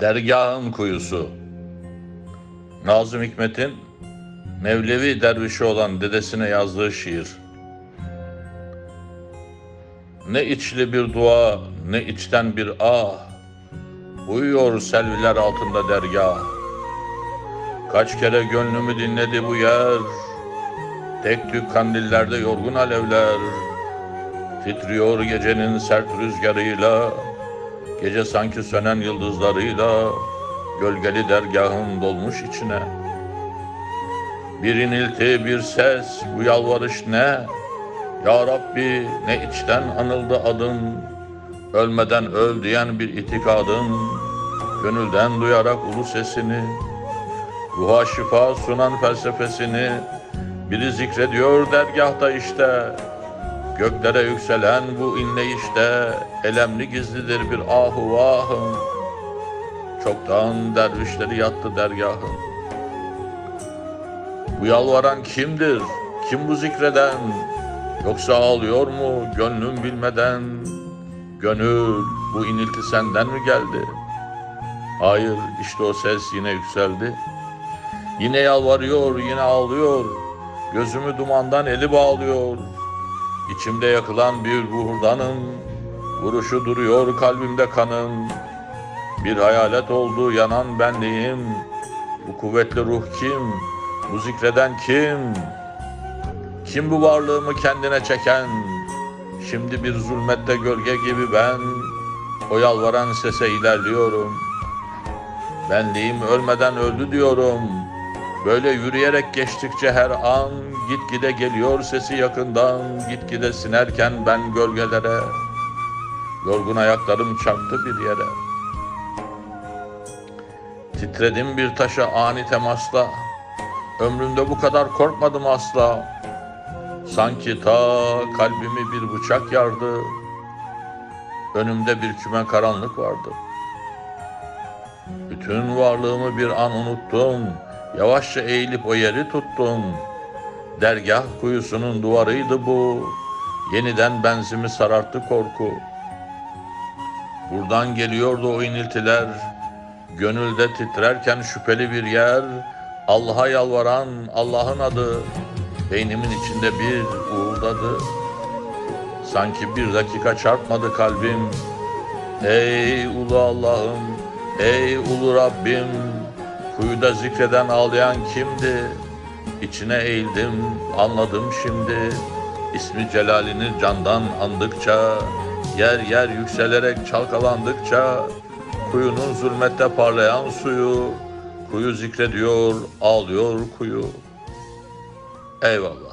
Dergahın kuyusu. Nazım Hikmet'in Mevlevi dervişi olan dedesine yazdığı şiir. Ne içli bir dua, ne içten bir ah. Uyuyor selviler altında dergah. Kaç kere gönlümü dinledi bu yer. Tek tük kandillerde yorgun alevler. Titriyor gecenin sert rüzgarıyla. Gece sanki sönen yıldızlarıyla gölgeli dergahın dolmuş içine. Bir inilti, bir ses, bu yalvarış ne? Ya Rabbi ne içten anıldı adın, ölmeden öl diyen bir itikadın, gönülden duyarak ulu sesini, ruha şifa sunan felsefesini, biri zikrediyor dergahta işte, Göklere yükselen bu inleyişte elemli gizlidir bir ahu vahım. Çoktan dervişleri yattı dergahın. Bu yalvaran kimdir? Kim bu zikreden? Yoksa ağlıyor mu gönlüm bilmeden? Gönül bu inilti senden mi geldi? Hayır işte o ses yine yükseldi. Yine yalvarıyor yine ağlıyor. Gözümü dumandan eli bağlıyor. İçimde yakılan bir buhurdanım, vuruşu duruyor kalbimde kanım. Bir hayalet oldu yanan benliğim, bu kuvvetli ruh kim, bu zikreden kim? Kim bu varlığımı kendine çeken? Şimdi bir zulmette gölge gibi ben, o yalvaran sese ilerliyorum. Benliğim ölmeden öldü diyorum. Böyle yürüyerek geçtikçe her an gitgide geliyor sesi yakından gitgide sinerken ben gölgelere yorgun ayaklarım çarptı bir yere. Titredim bir taşa ani temasla ömrümde bu kadar korkmadım asla. Sanki ta kalbimi bir bıçak yardı. Önümde bir küme karanlık vardı. Bütün varlığımı bir an unuttum. Yavaşça eğilip o yeri tuttum. Dergah kuyusunun duvarıydı bu. Yeniden benzimi sararttı korku. Buradan geliyordu o iniltiler. Gönülde titrerken şüpheli bir yer. Allah'a yalvaran Allah'ın adı. Beynimin içinde bir uğuldadı. Sanki bir dakika çarpmadı kalbim. Ey ulu Allah'ım, ey ulu Rabbim, kuyuda zikreden ağlayan kimdi? İçine eğildim, anladım şimdi. İsmi celalini candan andıkça, yer yer yükselerek çalkalandıkça, kuyunun zulmette parlayan suyu, kuyu zikrediyor, ağlıyor kuyu. Eyvallah.